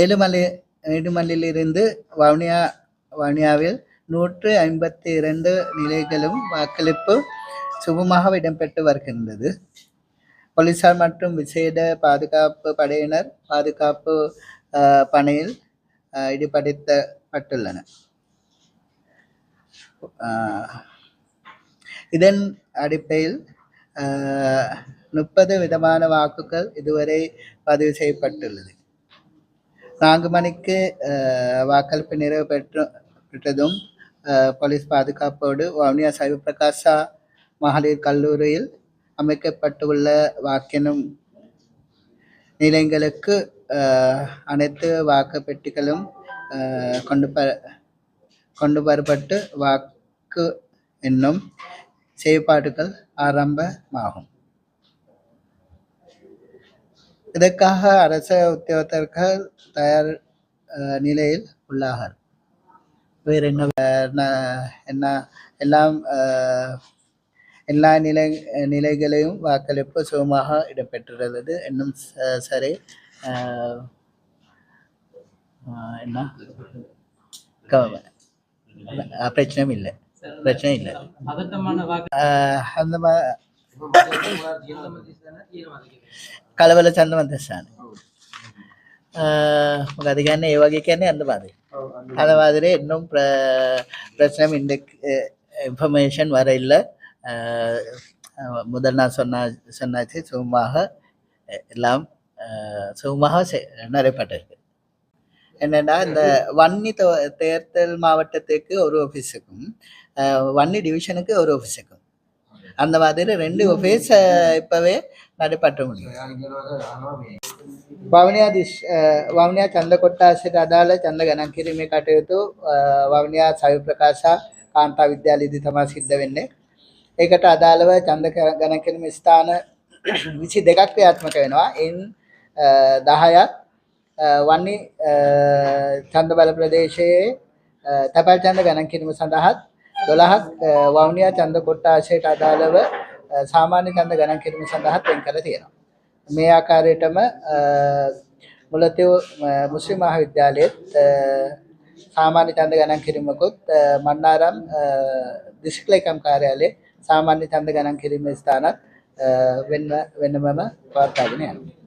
ஏழுமலை ஏழுமலையிலிருந்து வவுனியா வவுனியாவில் நூற்று ஐம்பத்தி இரண்டு நிலைகளும் வாக்களிப்பு சுகமாக இடம்பெற்று வருகின்றது. போலீசார் மற்றும் விசேட பாதுகாப்பு படையினர் பாதுகாப்பு பணியில் ஈடுபடுத்தப்பட்டுள்ளனர். இதன் அடிப்படையில் முப்பது விதமான வாக்குகள் இதுவரை பதிவு செய்யப்பட்டுள்ளது. நான்கு மணிக்கு வாக்களிப்பு நிறைவு பெற்று பெற்றதும் போலீஸ் பாதுகாப்போடு வவுனியா சைவ பிரகாசா மகளிர் கல்லூரியில் அமைக்கப்பட்டுள்ள வாக்கெனும் நிலையங்களுக்கு அனைத்து வாக்கு பெட்டிகளும் கொண்டு ப கொண்டு வரப்பட்டு வாக்கு என்னும் செயற்பாடுகள் ஆரம்பமாகும். இதற்காக அரச உத்தியோகத்தர்கள் தயார் நிலையில் உள்ளார்கள். வேறு என்ன என்ன எல்லாம் எல்லா நிலை நிலைகளையும் வாக்களிப்பு சுகமாக இடம்பெற்றுள்ளது இன்னும் சரி என்ன? பிரச்சனையும் இல்லை. பிரச்சனை இல்லை. அந்த කලවල චන්ද මන්තස්ථාන මොකද කියන්නේ ඒ වගේ කියන්නේ අන්දවාදය අදවාදරේ එන්නම් பிரச்சனை இண்டெக் இன்ஃபர்மேஷன் வர இல்லை முதல் நான் சொன்னா சொன்னாச்சு சுகமாக அஹ், எல்லாம் அஹ், சுகமாக செ- நடைபெற்றிருக்கு என்னன்னா இந்த வன்னி தோ- தேர்தல் மாவட்டத்துக்கு ஒரு ஆஃபீஸுக்கும் அஹ், வன்னி டிவிஷனுக்கு ஒரு ஆஃபீஸுக்கும் அந்த மாதிரி ரெண்டு ஆஃபீஸ் இப்போவே நடைபெற்ற முடியும் වවනයා දිශ් වවනයා චන්ද කොට්ටාශයට අදාළ චන්ද ගණන් කිරීමේ කටයුතු අ, වවනයා සවි ප්‍රකාශා කාන්තා විද්‍යාලයේදී තමා සිද්ධ වෙන්නේ. ඒකට අදාළව චන්ද ක- ගණන් කිරීම ස්ථාන විසි දෙකක් ක්‍රියාත්මක වෙනවා. එයින් අ, දහයක් අ, වන්නි අ, චන්ද බල ප්‍රදේශයේ අ, තැපැල් චන්ද ගණන් කිරීම සඳහාත් දොළහක් වවනියා චන්ද කොට්ටාශයට අදාළව අ, සාමාන්‍ය චන්ද ගණන් කිරීම සඳහාත් වෙන් කර තියෙනවා. මේ ආකාරයටම අ, මුලතිව් අ, මුස්ලිම් මහාවිද්‍යාලයේත් අ, සාමාන්‍ය ඡන්ද ගණන් කිරීමකුත් අ, මන්නාරම් අ, දිස්ත්‍රික් ලේකම් කාර්යාලයේ සාමාන්‍ය ඡන්ද ගණන් කිරීමේ ස්ථානත් අ, වෙන්න වෙනමම පවත්වාගෙන යනවා.